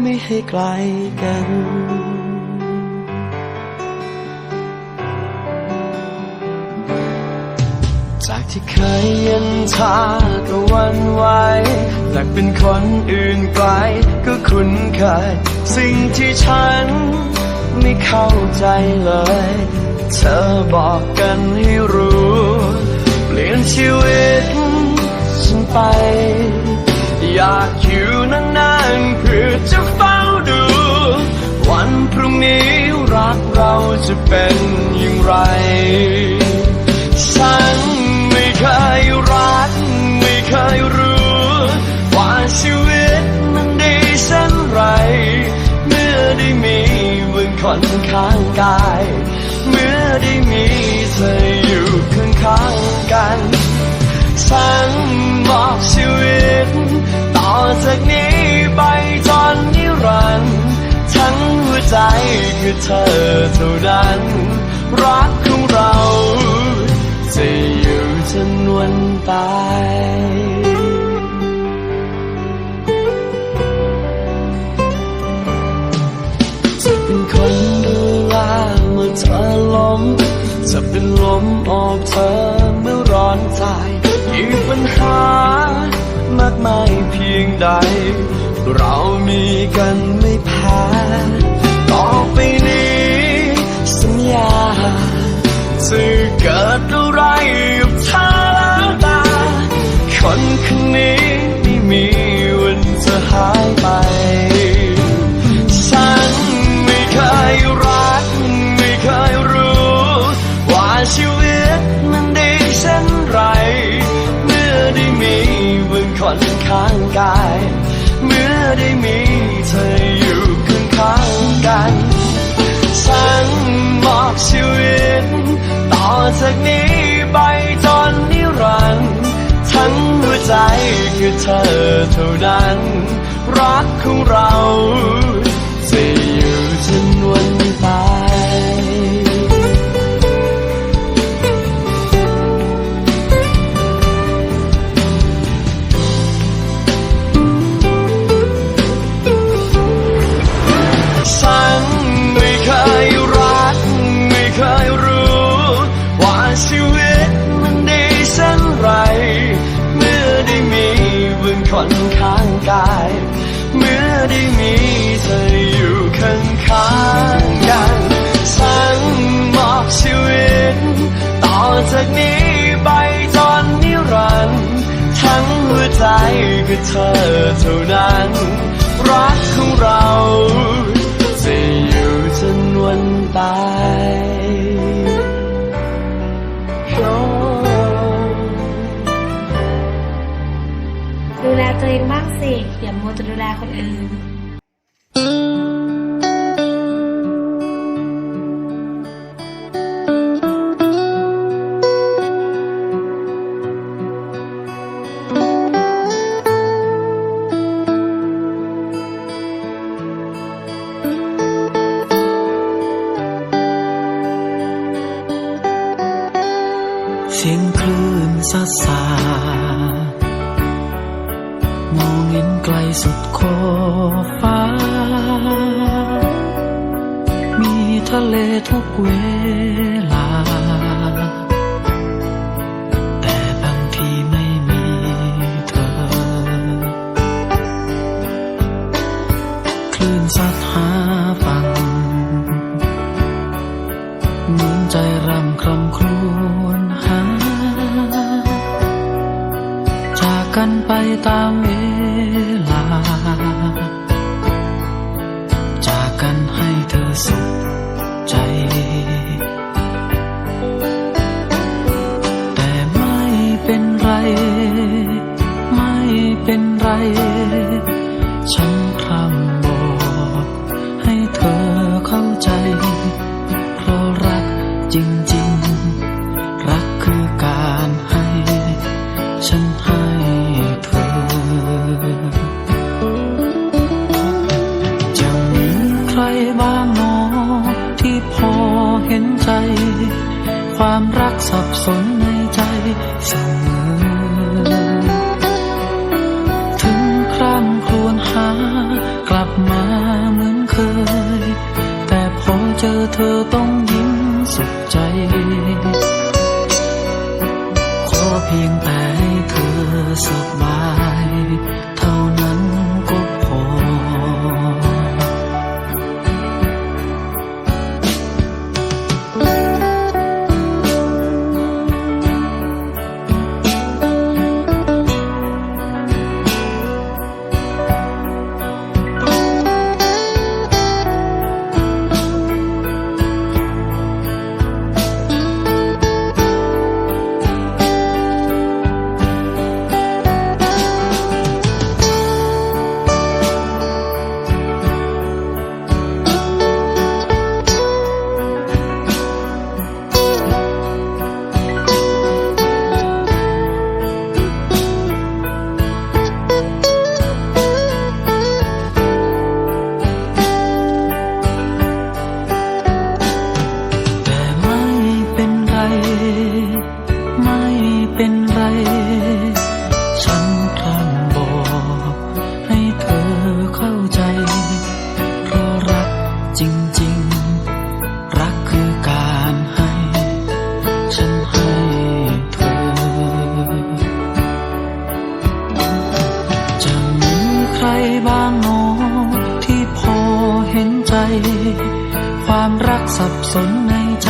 ไม่ให้ไกลกัน จากที่เคยย็นชาก็วันไหวจากเป็นคนอื่นไกลก็คุ้นเคย สิ่งที่ฉันไม่เข้าใจเลย เธอบอกกันให้รู้ เปลี่ยนชีวิตฉันไป อยากอยู่นานๆ จะเป็นอย่างไร ฉันไม่เคยรัก ไม่เคยรู้ ว่าชีวิตมันดีเช่นไร เมื่อได้มีมึงคนข้างกาย เมื่อได้มีเธออยู่ข้างข้างกัน ฉันมอบชีวิต ต่อจากนี้ ใจคือเธอเท่านั้น รักของเราจะอยู่จนวันตายจะเป็นคนดูแลเมื่อเธอล้มจะเป็นลมโอบเธอเมื่อร้อนใจมีปัญหามากมายเพียงใด เรามีกันไม่แพ้ ปนี้ สัญญาจะเกิดอะไรกับเธอแล้วตา คนคนนี้ไม่มีวันจะหายไป ฉันไม่เคยรัก ไม่เคยรู้ ว่าชีวิตมันดีเช่นไร เมื่อได้มีบนคนข้างกาย เมื่อได้มีเธออยู่ ฉันมอบชีวิต ต่อจากนี้ไปจนนิรันดร์ทั้งหัวใจคือเธอเท่านั้น รักของเรา คนข้างกาย เมื่อได้มีเธออยู่ข้างข้างกันฉันมอบชีวิต ต่อจากนี้ไปจนนิรันดร์ทั้งหัวใจคือเธอเท่านั้น รักของเรา จะอยู่จนวันตาย ดูแลตัวเองบ้างสิอย่ามัวแต่ดูแลคนอื่น ไกลสุดขอบฟ้า มีทะเลทุกเวลา แต่บางทีไม่มีเธอ คลื่นซัดหาฝั่งเหมือนใจรำคำครวญหา จากกันไปตามเว สุขใจ แต่ไม่เป็นไร ไม่เป็นไร ความรักสับสนในใจเสมอ ถึงคร่ำครวญหากลับมาเหมือนเคย แต่พอเจอเธอต้องยิ้มสุขใจ ขอเพียงแต่ให้เธอสบาย เท่านั้น สับสนในใจ